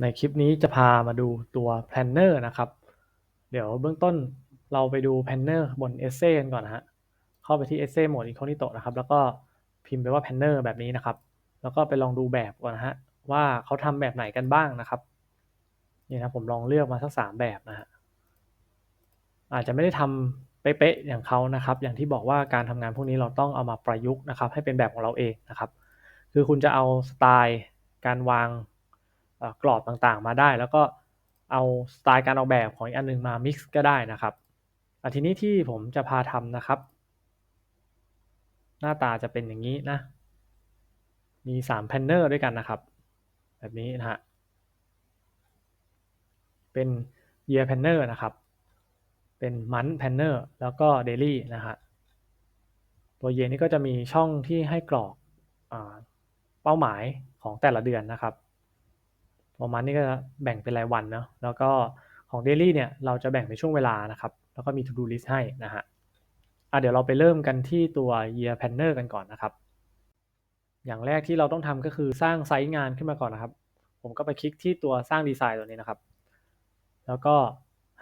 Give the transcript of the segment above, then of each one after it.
ในคลิปนี้จะพามาดูตัว Planner นะครับ เดี๋ยวเบื้องต้นเราไปดู Planner บน Essay กันก่อนนะฮะ เข้าไปที่ Essay Mode Incognito นะครับ แล้วก็พิมพ์ไปว่า Planner แบบนี้นะครับ แล้วก็ไปลองดูแบบก่อนนะฮะ ว่าเขาทำแบบไหนกันบ้างนะครับ นี่นะผมลองเลือกมาสักสามแบบนะฮะ อาจจะไม่ได้ทำเป๊ะๆอย่างเขานะครับ อย่างที่บอกว่าการทำงานพวกนี้เราต้องเอามาประยุกต์นะครับ ให้เป็นแบบของเราเองนะครับ คือคุณจะเอาสไตล์การวาง กรอบต่างๆ มาได้ แล้วก็เอาสไตล์การออกแบบของอีกอันหนึงมา mix ก็ได้นะครับอะทีนี้ที่ผมจะพาทำนะครับ หน้าตาจะเป็นอย่างนี้นะ มี3 planner ด้วยกันนะครับ แบบนี้นะฮะเป็น year planner นะครับ เป็น month planner แล้วก็ daily นะฮะ ตัว year นี่ก็จะมีช่องที่ให้กรอกอเป้าหมายของแต่ละเดือนนะครับ ตัว month นี่ก็แบ่งเป็นรายวันเนาะแล้วก็ของ daily เนี่ยเราจะแบ่งเป็นช่วงเวลานะครับ แล้วก็มี to do list ให้นะฮะอะเดี๋ยวเราไปเริ่มกันที่ตัว year planner กันก่อนนะครับ อย่างแรกที่เราต้องทำก็คือสร้างไซต์งานขึ้นมาก่อนนะครับ ผมก็ไปคลิกที่ตัวสร้างดีไซน์ตัวนี้นะครับ แล้วก็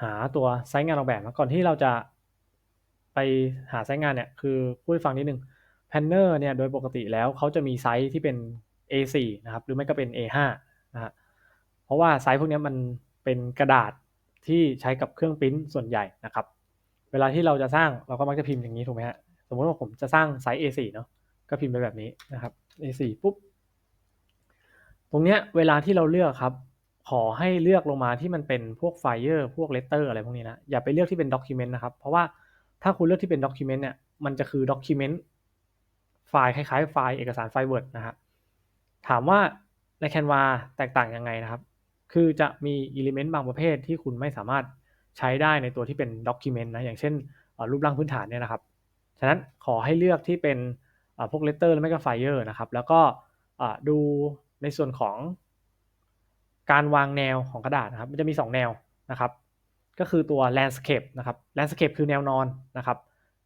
หาตัวไซต์งานออกแบบมาก่อนที่เราจะไปหาไซต์งานเนี่ยคือพูดให้ฟังนิดนึงแพนเนอร์เนี่ยโดยปกติแล้วเขาจะมีไซส์ที่เป็น A4 นะครับหรือไม่ก็เป็น A5 นะฮะ ราะว่าไซส์พวกนี้มันเป็นกระดาษที่ใช้กับเครื่องปริ้นส่วนใหญ่นะครับ เวลาที่เราจะสร้างเราก็มักจะพิมพ์อย่างนี้ถูกไหมฮะสมมติว่าผมจะสร้างไซส์ A4 เนาะก็พิมพ์ไปแบบนี้นะครับ A4 ปุ๊บตรงเนี้ยเวลาที่เราเลือกครับ ขอให้เลือกลงมาที่มันเป็นพวกไฟเ e อร์พวกเลตเตอร์อะไรพวกนี้นะอย่าไปเลือกที่เป็นด็อกิเมนต์นะครับ เพราะว่าถ้าคุณเลือกที่เป็นด็อกิเมนต์เนี่ยมันจะคือด็อกิเมนต์ไฟล์คล้ายๆไฟล์เอกสารไฟล์ Word นะฮะถามว่าใน Canva แตกต่างยังไงนะครับ คือจะมีอิเลเมนต์บางประเภทที่คุณไม่สามารถใช้ได้ในตัวที่เป็นด็อกิเมนต์นะอย่างเช่นรูปร่างพื้นฐานเนี่ยนะครับ ฉะนั้นขอให้เลือกที่เป็นพวกเลตเตอร์และไม่ก็ไฟเ e อร์นะครับ แล้วก็ดูในส่วนของการวางแนวของกระดาษนะครับ มันจะมี 2 แนวนะครับ ก็คือตัว landscape นะครับ landscape คือแนวนอนนะครับ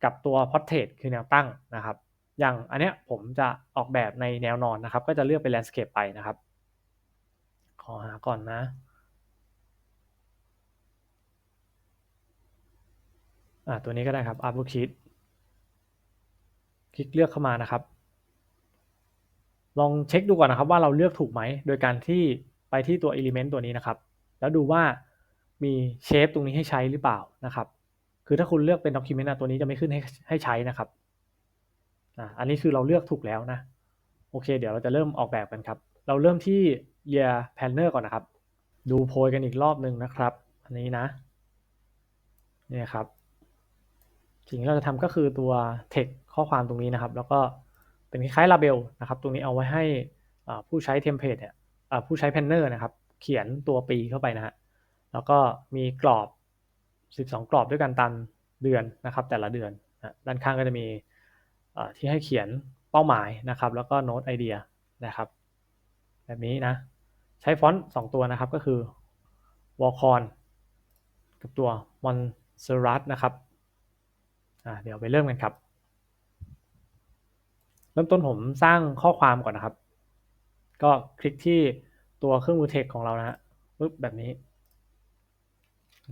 กับตัว portrait คือแนวตั้งนะครับ อย่างอันเนี้ยผมจะออกแบบในแนวนอนนะครับ ก็จะเลือกเป็น landscape ไปนะครับ ขอหาก่อนนะอ่าตัวนี้ก็ได้ครับ artwork sheet คลิกเลือกเข้ามานะครับ ลองเช็คดูก่อนนะครับว่าเราเลือกถูกไหม โดยการที่ไปที่ตัว element ตัวนี้นะครับ แล้วดูว่ามีเชฟตรงนี้ให้ใช้หรือเปล่านะครับ คือถ้าคุณเลือกเป็น document ตัวนี้จะไม่ขึ้นให้ให้ใช้นะครับอ่าอันนี้คือเราเลือกถูกแล้วนะ โอเค เดี๋ยวเราจะเริ่มออกแบบกันครับ เราเริ่มที่ year planner ก่อนนะครับ ดูโพยกันอีกรอบหนึ่งนะครับ อันนี้นะเนี่ยครับ สิ่งที่เราจะทำก็คือตัว text ข้อความตรงนี้นะครับ แล้วก็เป็นคล้ายๆ label นะครับ ตรงนี้เอาไว้ให้ผู้ใช้เทมเพลตเนี่ยผู้ใช้แพนเนอร์นะครับ เขียนตัวปีเข้าไปนะฮะแล้วก็มีกรอบ 12 กรอบด้วยกันตามเดือนนะครับ แต่ละเดือนนะด้านข้างก็จะมีที่ให้เขียนเป้าหมายนะครับ แล้วก็โน้ตไอเดียนะครับ แบบนี้นะ ใช้ฟอนต์2ตัวนะครับก็คือ w a l c o n กับตัว m o n s e r r a t นะครับเดี๋ยวไปเริ่มกันครับ เริ่มต้นผมสร้างข้อความก่อนนะครับ ก็คลิกที่ตัวเครื่องมือเทคของเรานะฮะปึ๊บแบบนี้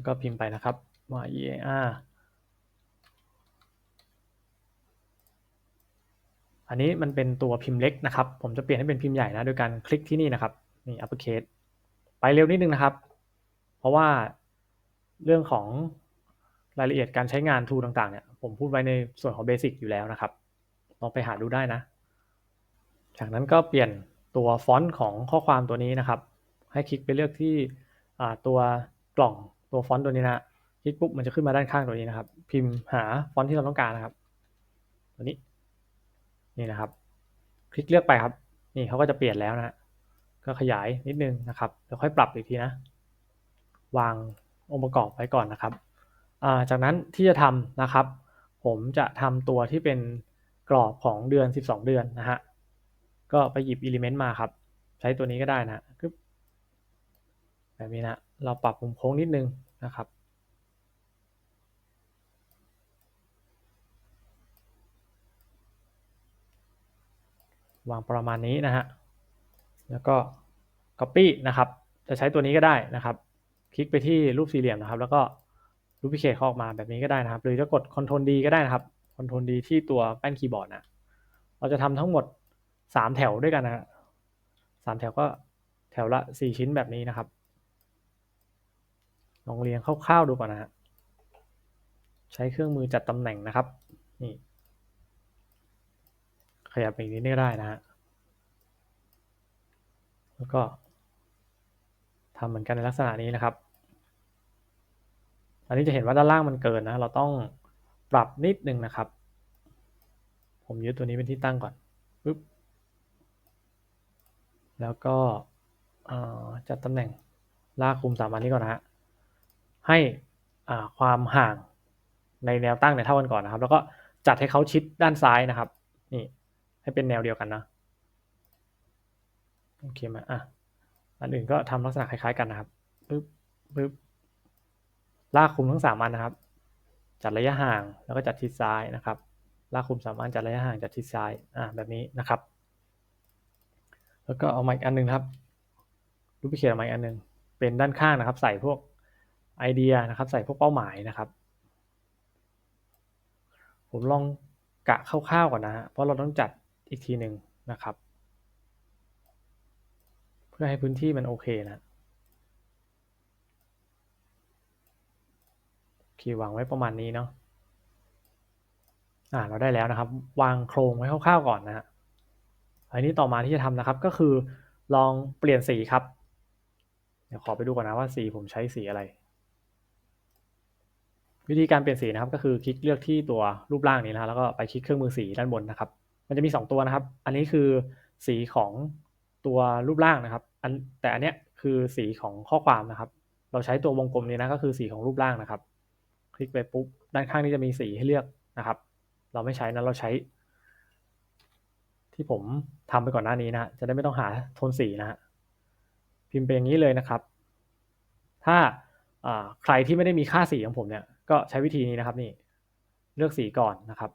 ก็พิมพ์ไปนะครับว่า ear อันนี้มันเป็นตัวพิมพ์เล็กนะครับ ผมจะเปลี่ยนให้เป็นพิมพ์ใหญ่นะโดยการคลิกที่นี่นะครับนี่ uppercase ไปเร็วนิดนึงนะครับ เพราะว่าเรื่องของรายละเอียดการใช้งานทูต่างๆเนี่ยผมพูดไว้ในส่วนของเบสิกอยู่แล้วนะครับลองไปหาดูได้นะ จากนั้นก็เปลี่ยนตัวฟอนต์ของข้อความตัวนี้นะครับ ให้คลิกไปเลือกที่ตัวกล่องตัวฟอนต์ตัวนี้นะคลิกปุ๊บมันจะขึ้นมาด้านข้างตัวนี้นะครับ พิมพ์หาฟอนต์ที่เราต้องการนะครับ ตัวนี้ นี่นะครับ คลิกเลือกไปครับ นี่เขาก็จะเปลี่ยนแล้วนะ ก็ขยายนิดนึงนะครับแล้วค่อยปรับอีกทีนะ วางองค์ประกอบไว้ก่อนนะครับ จากนั้นที่จะทำนะครับ ผมจะทำตัวที่เป็นกรอบของเดือน 12 เดือนนะฮะ ก็ไปหยิบ element มาครับ ใช้ตัวนี้ก็ได้นะแบบนี้นะ เราปรับมุมโค้งนิดนึงนะครับ วางประมาณนี้นะฮะ แล้วก็ copy นะครับ จะใช้ตัวนี้ก็ได้นะครับ คลิกไปที่รูปสี่เหลี่ยมนะครับ แล้วก็รูปพิเคเขาออกมาแบบนี้ก็ได้นะครับ หรือจะกด Ctrl D ก็ได้นะครับ Ctrl D ที่ตัวแป้นคีย์บอร์ดนะ เราจะทำทั้งหมดสามแถวด้วยกันนะสามแถวก็แถวละสี่ชิ้นแบบนี้นะครับ ลองเรียงคร่าวๆดูก่อนนะฮะ ใช้เครื่องมือจัดตำแหน่งนะครับ นี่ ขยับอีกนิดก็ได้นะฮะ แล้วก็ทำเหมือนกันในลักษณะนี้นะครับ อันนี้จะเห็นว่าด้านล่างมันเกินนะ เราต้องปรับนิดนึงนะครับ ผมยึดตัวนี้เป็นที่ตั้งก่อนปึ๊บ แล้วก็จัดตำแหน่งลากคุมสามอันนี้ก่อนนะฮะ ให้ความห่างในแนวตั้งเนี่ยเท่ากันก่อนนะครับ แล้วก็จัดให้เขาชิดด้านซ้ายนะครับ นี่ ให้เป็นแนวเดียวกันนะโอเคไหมอะอันอื่นก็ทำลักษณะคล้ายๆกันนะครับปึ๊บปึ๊บลากคุมทั้งสามอันนะครับ จัดระยะห่างแล้วก็จัดทิศซ้ายนะครับ ลากคุมสามอันจัดระยะห่างจัดทิศซ้ายอ่าแบบนี้นะครับ แล้วก็เอาไมค์อันหนึ่งครับรูปพิเคเอาไมค์อันหนึ่งเป็นด้านข้างนะครับ ใส่พวกไอเดียนะครับ ใส่พวกเป้าหมายนะครับ ผมลองกะคร่าวๆก่อนนะฮะเพราะเราต้องจัด อีกทีหนึ่งนะครับ เพื่อให้พื้นที่มันโอเคนะโอเควางไว้ประมาณนี้เนาะอ่าเราได้แล้วนะครับ วางโครงไว้คร่าวๆก่อนนะฮะอันนี้ต่อมาที่จะทำนะครับก็คือลองเปลี่ยนสีครับ เดี๋ยวขอไปดูก่อนนะว่าสีผมใช้สีอะไร วิธีการเปลี่ยนสีนะครับก็คือคลิกเลือกที่ตัวรูปร่างนี้นะแล้วก็ไปคลิกเครื่องมือสีด้านบนนะครับ มันจะมี 2 ตัวนะครับ อันนี้คือสีของตัวรูปร่างนะครับ อันแต่อันเนี้ยคือสีของข้อความนะครับ เราใช้ตัววงกลมนี้นะก็คือสีของรูปร่างนะครับ คลิกไปปุ๊บด้านข้างนี้จะมีสีให้เลือกนะครับ เราไม่ใช้นะเราใช้ ที่ผมทำไปก่อนหน้านี้นะจะได้ไม่ต้องหาโทนสีนะฮะพิมพ์ไปอย่างนี้เลยนะครับ ถ้าใครที่ไม่ได้มีค่าสีของผมเนี่ยก็ใช้วิธีนี้นะครับนี่เลือกสีก่อนนะครับ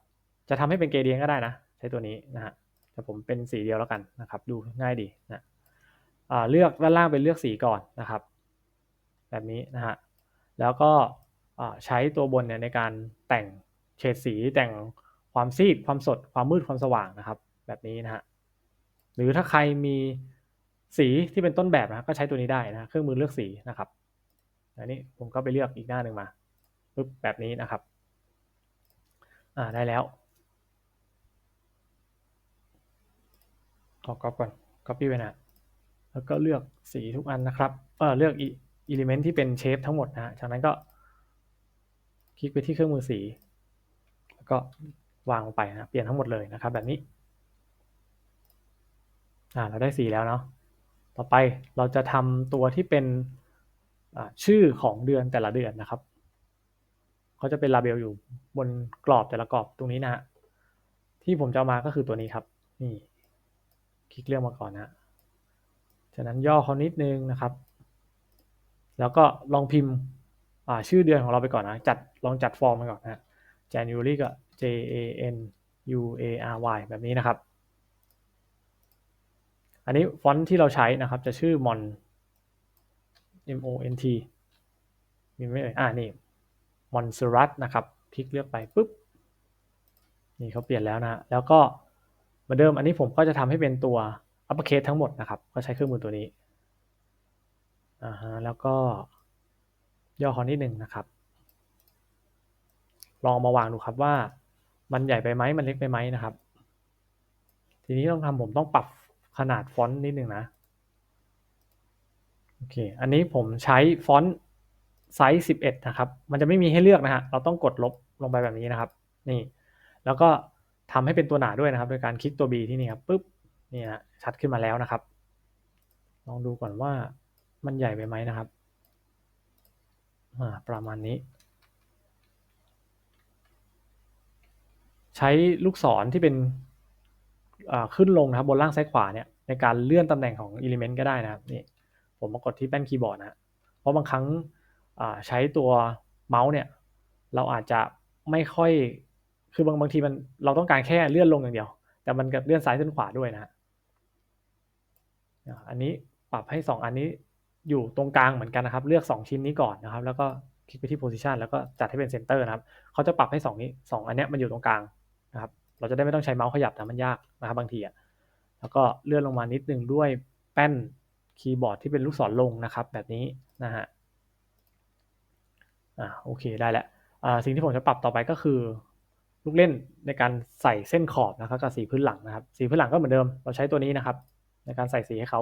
จะทำให้เป็นเกรเดียนก็ได้นะ ใช้ตัวนี้นะฮะแต่ผมเป็นสีเดียวแล้วกันนะครับ ดูง่ายดีนะเลือกด้านล่างเป็นเลือกสีก่อนนะครับ แบบนี้นะฮะแล้วก็ใช้ตัวบนเนี่ยในการแต่งเฉดสีแต่งความซีดความสดความมืดความสว่างนะครับ แบบนี้นะฮะหรือถ้าใครมีสีที่เป็นต้นแบบนะก็ใช้ตัวนี้ได้นะเครื่องมือเลือกสีนะครับอันนี้ผมก็ไปเลือกอีกหน้าหนึ่งมาปึ๊บแบบนี้นะครับอ่าได้แล้วขอ ก๊อปก่อน copy ไว้นะแล้วก็เลือกสีทุกอันนะครับเออเลือกอิเลเมนต์ที่เป็นเชฟทั้งหมดนะจากนั้นก็ คลิกไปที่เครื่องมือสี แล้วก็วางลงไปนะเปลี่ยนทั้งหมดเลยนะครับ แบบนี้อ่าเราได้สีแล้วเนาะต่อไปเราจะทำตัวที่เป็นชื่อของเดือนแต่ละเดือนนะครับเขาจะเป็นลาเบลอยู่บนกรอบแต่ละกรอบตรงนี้นะฮะที่ผมจะามาก็คือตัวนี้ครับนี่ คลิกเลือกมาก่อนนะจากนั้นย่อเขานิดนึงนะครับ แล้วก็ลองพิมพ์ชื่อเดือนของเราไปก่อนนะ จัดลองจัดฟอร์มไปก่อนนะ January ก็ J A N U A R Y แบบนี้นะครับ อันนี้ฟอนต์ที่เราใช้นะครับ จะชื่อ Mon M O N T มีไหมเอ่ย อ่า นี่มอนสรัตนะครับ คลิกเลือกไปปุ๊บ นี่เขาเปลี่ยนแล้วนะ แล้วก็ มือนเดิมอันนี้ผมก็จะทำให้เป็นตัว upper case ทั้งหมดนะครับ ก็ใช้เครื่องมือตัวนี้อ่าฮะแล้วก็ย่อคอนิดหนึ่งนะครับ ลองมาวางดูครับว่า มันใหญ่ไปไหมมันเล็กไปไหมนะครับ ทีนี้ต้องทำผมต้องปรับขนาดฟอนต์นิดหนึ่งนะโอเคอันนี้ผมใช้ฟอนต์ไซส์ 11 นะครับ มันจะไม่มีให้เลือกนะฮะเราต้องกดลบลงไปแบบนี้นะครับ นี่ แล้วก็ ทำให้เป็นตัวหนาด้วยนะครับ โดยการคลิกตัว B ที่นี่ครับปุ๊บนี่นะชัดขึ้นมาแล้วนะครับ ลองดูก่อนว่ามันใหญ่ไปไหมนะครับประมาณนี้ ใช้ลูกศรที่เป็นขึ้นลงนะครับบนล่างซ้ายขวาเนี่ยในการเลื่อนตำแหน่งของอิเลเมนต์ก็ได้นะครับนี่ผมมากดที่แป้นคีย์บอร์ดนะเพราะบางครั้งใช้ตัวเมาส์เนี่ยเราอาจจะไม่ค่อย คือบางบางทีมันเราต้องการแค่เลื่อนลงอย่างเดียว แต่มันกับเลื่อนซ้ายเลื่อนขวาด้วยนะอันนี้ปรับให้สองอันนี้อยู่ตรงกลางเหมือนกันนะครับ เลือก 2 ชิ้นนี้ก่อนนะครับ แล้วก็คลิกไปที่ position แล้วก็จัดให้เป็นเซนเตอร์นะครับเขาจะปรับให้ 2 นี้ 2 อันนี้มันอยู่ตรงกลางนะครับ เราจะได้ไม่ต้องใช้เมาส์ขยับนะมันยากนะครับบางทีอะแล้วก็เลื่อนลงมานิดนึงด้วยแป้นคีย์บอร์ดที่เป็นลูกศรลงนะครับ แบบนี้นะฮะอ่าโอเคได้แล้วอ่าสิ่งที่ผมจะปรับต่อไปก็คือ ลูกเล่นในการใส่เส้นขอบนะครับกับสีพื้นหลังนะครับ สีพื้นหลังก็เหมือนเดิม เราใช้ตัวนี้นะครับ ในการใส่สีให้เขา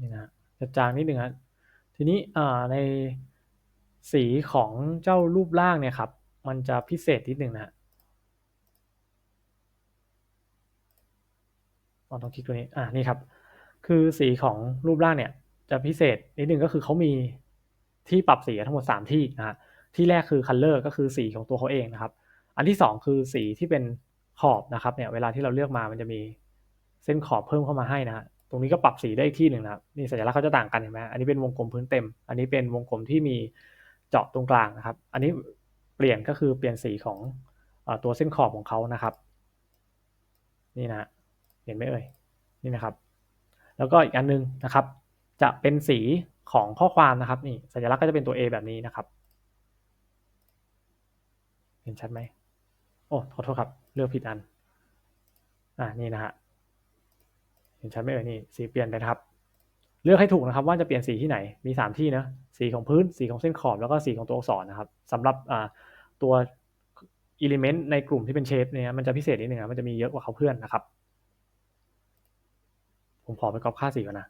นี่นะจะจางนิดนึงครทีนี้ในสีของเจ้ารูปร่างเนี่ยครับ มันจะพิเศษนิดหนึ่งนะฮะต้องคลิกตัวนี้ อ่านี่ครับ คือสีของรูปร่างเนี่ยจะพิเศษนิดหนึ่งก็คือเขามีที่ปรับสีทั้งหมด 3 ที่นะฮะ ที่แรกคือ color ก็คือสีของตัวเขาเองนะครับ อันที่ 2 คือสีที่เป็นขอบนะครับเนี่ยเวลาที่เราเลือกมามันจะมีเส้นขอบเพิ่มเข้ามาให้นะฮะตรงนี้ก็ปรับสีได้อีกที่หนึ่งนะครับนี่สัญลักษณ์เขาจะต่างกันเห็นไหมอันนี้เป็นวงกลมพื้นเต็ม อันนี้เป็นวงกลมที่มีเจาะตรงกลางนะครับ อันนี้เปลี่ยนก็คือเปลี่ยนสีของอตัวเส้นขอบของเขานะครับ นี่นะเห็นไหมเอ่ยนี่นะครับ แล้วก็อีกอันนึงนะครับ จะเป็นสีของข้อความนะครับนี่สัญลักษณ์ก็จะเป็นตัว A แบบนี้นะครับ เห็นชัดไหมโอ้ขอโทษครับ เลือกผิดอัน อ่านี่นะฮะเห็นชัดไหมเอ่ยนี่สีเปลี่ยนไปครับ เลือกให้ถูกนะครับ ว่าจะเปลี่ยนสีที่ไหนมี 3 ที่นะสีของพื้นสีของเส้นขอบแล้วก็สีของตัวอักษรนะครับสำหรับอ่าตัวอิเลเมนต์ในกลุ่มที่เป็นเชฟเนี่ยมันจะพิเศษนิดนึงนะมันจะมีเยอะกว่าเขาเพื่อนนะครับ ผมขอไปกรอบค่าสีก่อนนะ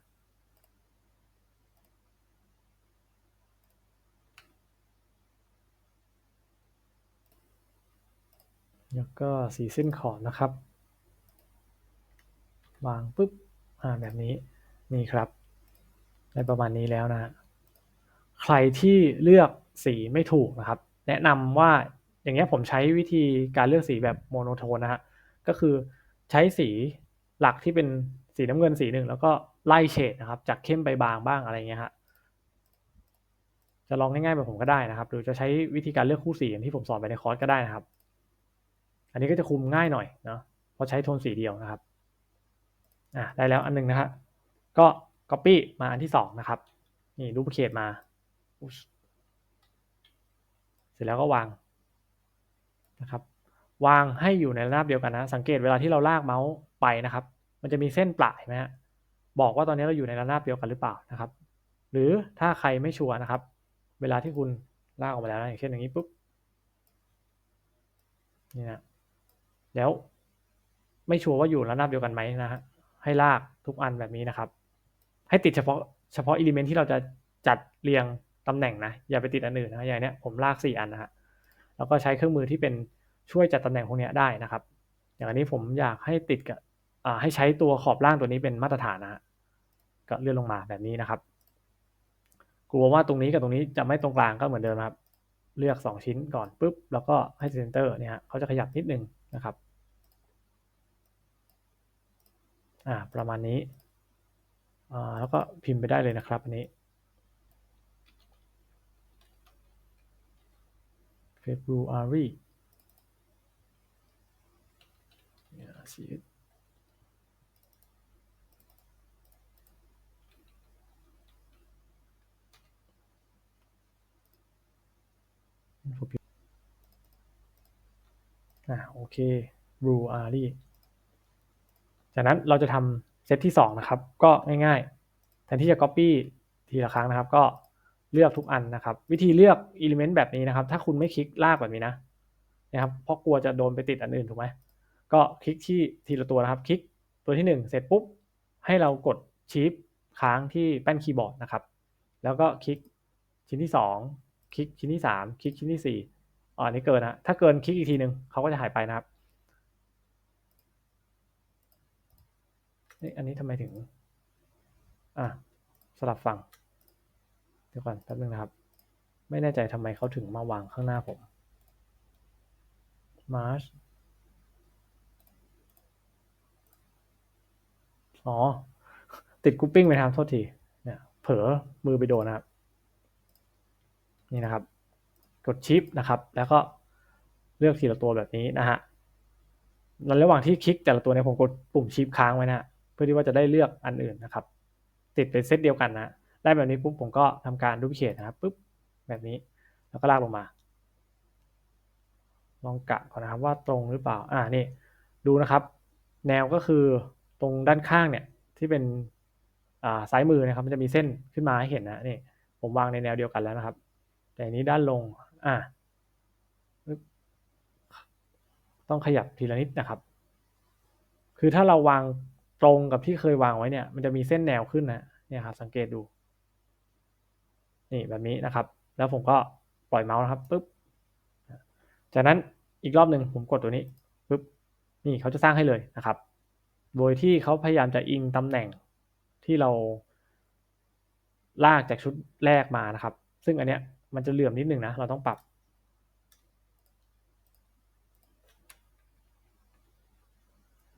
แล้วก็สีเส้นขอบนะครับ วางปุ๊บอ่าแบบนี้นี่ครับได้ประมาณนี้แล้วนะ ใครที่เลือกสีไม่ถูกนะครับ แนะนำว่าอย่างเงี้ยผมใช้วิธีการเลือกสีแบบโมโนโทนนะฮะก็คือใช้สีหลักที่เป็นสีน้ำเงินสีหนึ่งแล้วก็ไล่เฉดนะครับ จากเข้มไปบางบ้างอะไรเงี้ยฮะจะลองง่ายๆแบบผมก็ได้นะครับ หรือจะใช้วิธีการเลือกคู่สีอย่างที่ผมสอนไปในคอร์สก็ได้นะครับ อันนี้ก็จะคุมง่ายหน่อยเนาะเพราะใช้โทนสีเดียวนะครับอะได้แล้วอันนึงนะฮะก็ Copy มาอันที่สองนะครับนี่รูปเขตมา เสร็จแล้วก็วางนะครับ วางให้อยู่ในระนาบเดียวกันนะ สังเกตเวลาที่เราลากเมาส์ไปนะครับ มันจะมีเส้นปลายไหมฮะบอกว่าตอนนี้เราอยู่ในระนาบเดียวกันหรือเปล่านะครับ หรือถ้าใครไม่ชัวร์นะครับ เวลาที่คุณลากออกมาแล้วอย่างเช่นอย่างนี้ปุ๊บนี่นะ แล้วไม่ชัวร์ว่าอยู่ระนาบเดียวกันไหมนะฮะให้ลากทุกอันแบบนี้นะครับ ให้ติดเฉพาะเฉพาะอิเลเมนที่เราจะจัดเรียงตำแหน่งนะอย่าไปติดอันอื่นนะอย่างเนี้ยผมลาก 4 อันนะฮะแล้วก็ใช้เครื่องมือที่เป็นช่วยจัดตำแหน่งพวกนี้ได้นะครับ อย่างอันนี้ผมอยากให้ติดกับให้ใช้ตัวขอบล่างตัวนี้เป็นมาตรฐานนะฮะก็เลื่อนลงมาแบบนี้นะครับ กลัวว่าตรงนี้กับตรงนี้จะไม่ตรงกลางก็เหมือนเดิมครับ เลือก 2 ชิ้นก่อนปุ๊บแล้วก็ให้เซนเตอร์เนี่ยเขาจะขยับนิดนึงนะครับ อ่าประมาณนี้อ่าแล้วก็พิมพ์ไปได้เลยนะครับอันนี้ February สีอ่าโอเค Blue a r i จากนั้นเราจะทำเซตที่2นะครับ ก็ง่ายๆ แทนที่จะ Copy ทีละครั้งนะครับ ก็เลือกทุกอันนะครับ วิธีเลือก Element แบบนี้นะครับ ถ้าคุณไม่คลิกลากแบบนี้นะนะครับ เพราะกลัวจะโดนไปติดอันอื่นถูกไหมก็คลิกที่ทีละตัวนะครับ คลิกตัวที่ 1 เสร็จปุ๊บ ให้เรากดชิปค้างที่แป้นคีย์บอร์ดนะครับ แล้วก็คลิกชิ้นที่ 2 คลิกชิ้นที่ 3 คลิกชิ้นที่4อ๋ออันนี้เกินนะถ้าเกินคลิกอีกทีหนึ่งเขาก็จะหายไปนะครับ อันนี้ทำไมถึง อะ สลับฝั่ง เดี๋ยวก่อนแป๊บนึงนะครับ ไม่แน่ใจทำไมเขาถึงมาวางข้างหน้าผม March อ๋อ ติดกูปิ้งไปทำโทษที เนี่ย เผลอมือไปโดนนะครับ นี่นะครับ กดชิปนะครับ แล้วก็เลือกทีละตัวแบบนี้นะฮะแล้วระหว่างที่คลิกแต่ละตัวเนี่ยผมกดปุ่มชิปค้างไว้นะ เพื่อที่ว่าจะได้เลือกอันอื่นนะครับ ติดเป็นเซตเดียวกันนะได้แบบนี้ปุ๊บผมก็ทำการดูพิเคทนะครับปุ๊บแบบนี้แล้วก็ลากลงมา ลองกะก่อนนะครับว่าตรงหรือเปล่าอ่านี่ดูนะครับ แนวก็คือตรงด้านข้างเนี่ยที่เป็นอ่าซ้ายมือนะครับ มันจะมีเส้นขึ้นมาให้เห็นนะนี่ผมวางในแนวเดียวกันแล้วนะครับ แต่อันนี้ด้านลงอ่าต้องขยับทีละนิดนะครับ คือถ้าเราวาง ตรงกับที่เคยวางไว้เนี่ย มันจะมีเส้นแนวขึ้นนะเนี่ยครับสังเกตดู นี่แบบนี้นะครับ แล้วผมก็ปล่อยเมาส์นะครับปุ๊บจากนั้นอีกรอบหนึ่งผมกดตัวนี้ปุ๊บนี่เขาจะสร้างให้เลยนะครับ โดยที่เขาพยายามจะอิงตำแหน่งที่เราลากจากชุดแรกมานะครับ ซึ่งอันเนี้ยมันจะเหลื่อมนิดนึงนะ เราต้องปรับ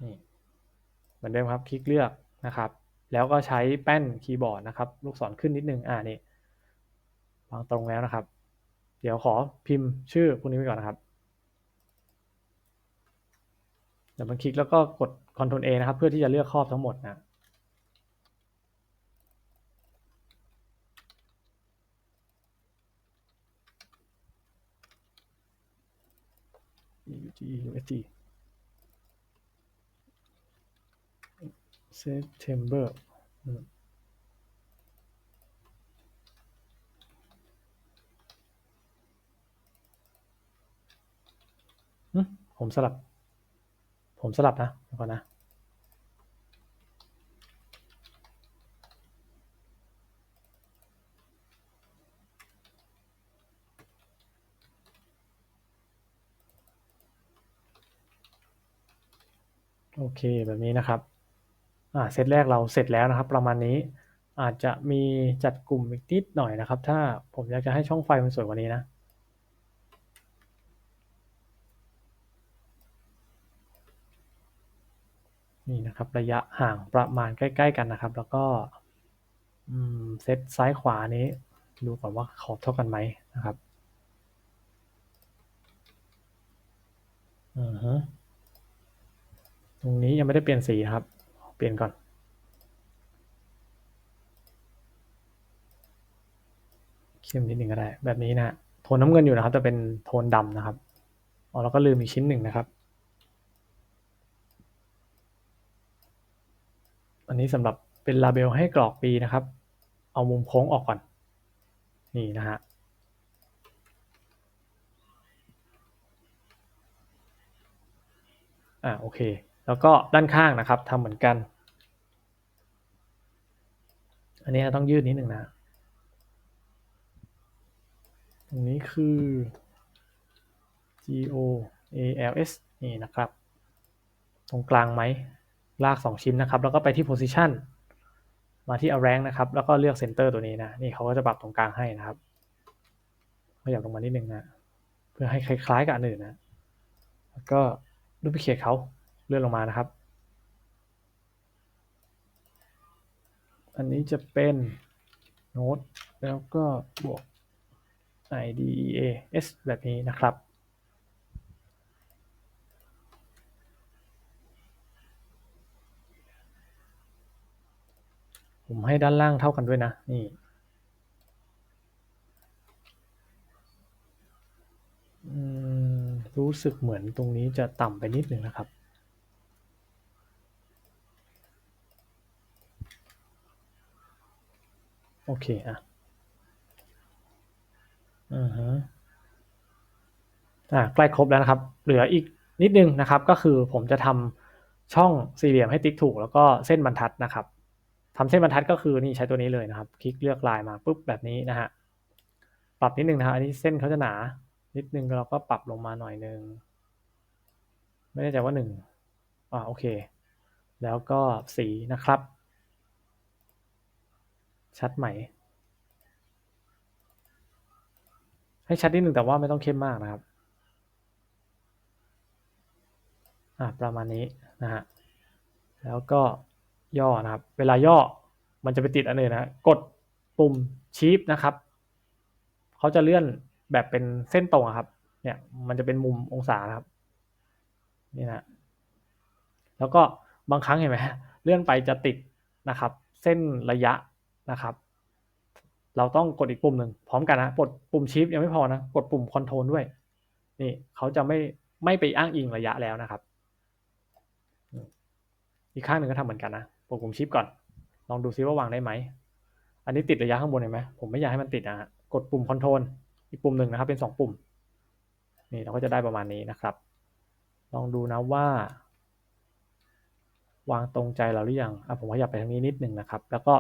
นี่ เหมือนเดิมครับคลิกเลือกนะครับ แล้วก็ใช้แป้นคีย์บอร์ดนะครับ ลูกศรขึ้นนิดนึงอ่านี่วางตรงแล้วนะครับ เดี๋ยวขอพิมพ์ชื่อพวกนี้ไปก่อนนะครับเดี๋ยวมันคลิกแล้วก็กด Ctrl A นะครับ เพื่อที่จะเลือกครอบทั้งหมดนะ UG USD September อืมผมสลับ ผมสลับนะเดี๋ยวก่อนนะโอเค แบบนี้นะครับ อ่าเซตแรกเราเสร็จแล้วนะครับ ประมาณนี้อาจจะมีจัดกลุ่มอีกนิดหน่อยนะครับ ถ้าผมอยากจะให้ช่องไฟมันสวยกว่านี้นะนี่นะครับระยะห่างประมาณใกล้ ๆ กันนะครับ แล้วก็เซตซ้ายขวานี้ ดูก่อนว่าขอบเท่ากันไหมนะครับอือฮึตรงนี้ยังไม่ได้เปลี่ยนสีครับ เปลี่ยนก่อนเข้มนิดหนึ่งก็ได้ แบบนี้นะฮะโทนน้ำเงินอยู่นะครับแต่เป็นโทนดำนะครับอ๋อแล้วก็ลืมอีกชิ้นหนึ่งนะครับ อันนี้สำหรับเป็นลาเบลให้กรอกปีนะครับ เอามุมโค้งออกก่อน นี่นะฮะอ่าโอเค แล้วก็ด้านข้างนะครับทำเหมือนกัน อันนี้ต้องยืดนิดหนึ่งนะตรงนี้คือ G O A L S นี่นะครับ ตรงกลางไหมลาก 2 ชิ้นนะครับ แล้วก็ไปที่ position มาที่ arrange นะครับ แล้วก็เลือก center ตัวนี้นะ นี่เขาก็จะปรับตรงกลางให้นะครับขยับลงมานิดนึงนะ เพื่อให้คล้ายๆกับอันอื่นนะ แล้วก็ดูพิเคทเขา เลื่อนลงมานะครับ อันนี้จะเป็นโน้ตแล้วก็บวก IDEA S แบบนี้นะครับ ผมให้ด้านล่างเท่ากันด้วยนะ นี่รู้สึกเหมือนตรงนี้จะต่ำไปนิดหนึ่งนะครับ โอเค อะ อือฮึอ่าใกล้ครบแล้วนะครับ เหลืออีกนิดนึงนะครับ ก็คือผมจะทำช่องสี่เหลี่ยมให้ติ๊กถูก แล้วก็เส้นบรรทัดนะครับทำเส้นบรรทัดก็คือนี่ใช้ตัวนี้เลยนะครับ คลิกเลือกลายมาปุ๊บแบบนี้นะฮะ ปรับนิดนึงนะครับ อันนี้เส้นเขาจะหนา นิดนึงเราก็ปรับลงมาหน่อยนึง ไม่แน่ใจว่าหนึ่งอ่าโอเค แล้วก็สีนะครับ ชัดไหม ให้ชัดนิดหนึ่งแต่ว่าไม่ต้องเข้มมากนะครับอ่าประมาณนี้นะฮะแล้วก็ย่อนะครับ เวลาย่อมันจะไปติดอันอื่นนะกดปุ่มชีฟนะครับเขาจะเลื่อนแบบเป็นเส้นตรงครับ เนี่ยมันจะเป็นมุมองศานะครับนี่นะแล้วก็บางครั้งเห็นไหมเลื่อนไปจะติดนะครับ เส้นระยะ นะครับ เราต้องกดอีกปุ่มหนึ่งพร้อมกันนะกดปุ่มชิปยังไม่พอนะกดปุ่มคอนโทรลด้วย นี่เขาจะไม่ไม่ไปอ้างอิงระยะแล้วนะครับ อีกข้างหนึ่งก็ทำเหมือนกันนะกดปุ่มชิปก่อน ลองดูซิว่าวางได้ไหม อันนี้ติดระยะข้างบนเห็นไหมผมไม่อยากให้มันติดนะฮะกดปุ่มคอนโทรลอีกปุ่มหนึ่งนะครับ เป็นสองปุ่ม นี่เราก็จะได้ประมาณนี้นะครับ ลองดูนะว่า วางตรงใจเราหรือยังอะผมขยับไปทางนี้นิดหนึ่งนะครับ แล้วก็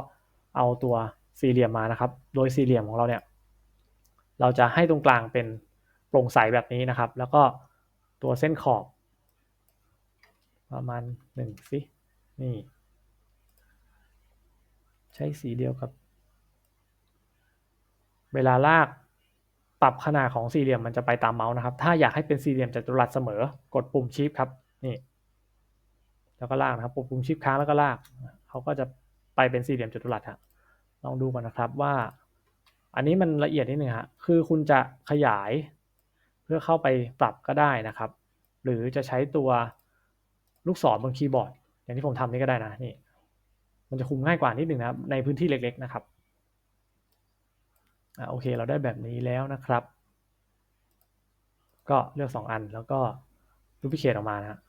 เอาตัวสี่เหลี่ยมมานะครับ โดยสี่เหลี่ยมของเราเนี่ย เราจะให้ตรงกลางเป็นโปร่งใสแบบนี้นะครับ แล้วก็ตัวเส้นขอบ ประมาณหนึ่งสิ นี่ ใช้สีเดียวกับ เวลาลากปรับขนาดของสี่เหลี่ยมมันจะไปตามเมาส์นะครับ ถ้าอยากให้เป็นสี่เหลี่ยมจัตุรัสเสมอ กดปุ่มชิปครับ นี่ แล้วก็ลากนะครับ ปุ่มชิปค้างแล้วก็ลาก เขาก็จะไปเป็นสี่เหลี่ยมจัตุรัสฮะล องดูก่อนนะครับว่า อันนี้มันละเอียดนิดนึงฮะคือคุณจะขยายเพื่อเข้าไปปรับก็ได้นะครับ หรือจะใช้ตัวลูกศรบนคีย์บอร์ด อย่างที่ผมทำนี่ก็ได้นะนี่มันจะคุมง่ายกว่านิดหนึ่งนะครับ ในพื้นที่เล็ก ๆ นะครับอ่าโอเค เราได้แบบนี้แล้วนะครับ ก็เลือก 2 อันแล้วก็รูปพิเคตออกมานะ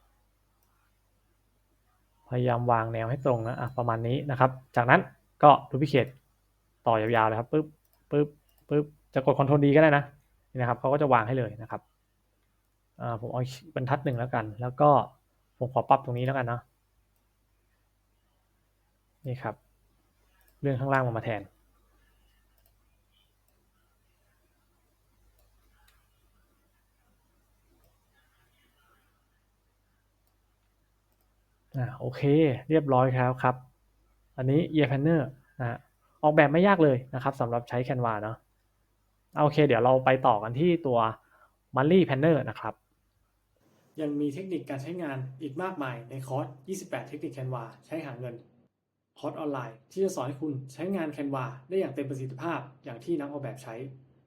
พยายามวางแนวให้ตรงนะอะประมาณนี้นะครับ จากนั้นก็รูปพิเคต ต่อยาวๆเลยครับปึ๊บปึ๊บปึ๊บจะกดคอนโทรลดีก็ได้นะนี่นะครับเขาก็จะวางให้เลยนะครับอ่าผมเอาบรรทัดหนึ่งแล้วกัน แล้วก็ผมขอปรับตรงนี้แล้วกันเนาะนี่ครับ เรื่องข้างล่างมามาแทน อ่าโอเค เรียบร้อยครับครับ อันนี้ Year Planner นะ ออกแบบไม่ยากเลยนะครับสำหรับใช้ Canva เนาะโอเค เดี๋ยวเราไปต่อกันที่ตัว Monthly Planner นะครับ ยังมีเทคนิคการใช้งานอีกมากมายในคอร์ส 28 เทคนิค Canva ใช้หาเงิน คอร์สออนไลน์ที่จะสอนให้คุณใช้งาน Canva ได้อย่างเต็มประสิทธิภาพอย่างที่นักออกแบบใช้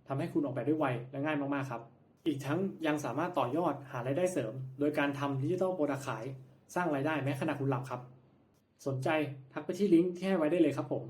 ทำให้คุณออกแบบได้ไวและง่ายมากๆครับ อีกทั้งยังสามารถต่อยอดหารายได้เสริม โดยการทำดิจิทัลโปรดักขาย สร้างรายได้แม้ขณะคุณหลับครับ สนใจทักไปที่ลิงก์ที่ให้ไว้ได้เลยครับผม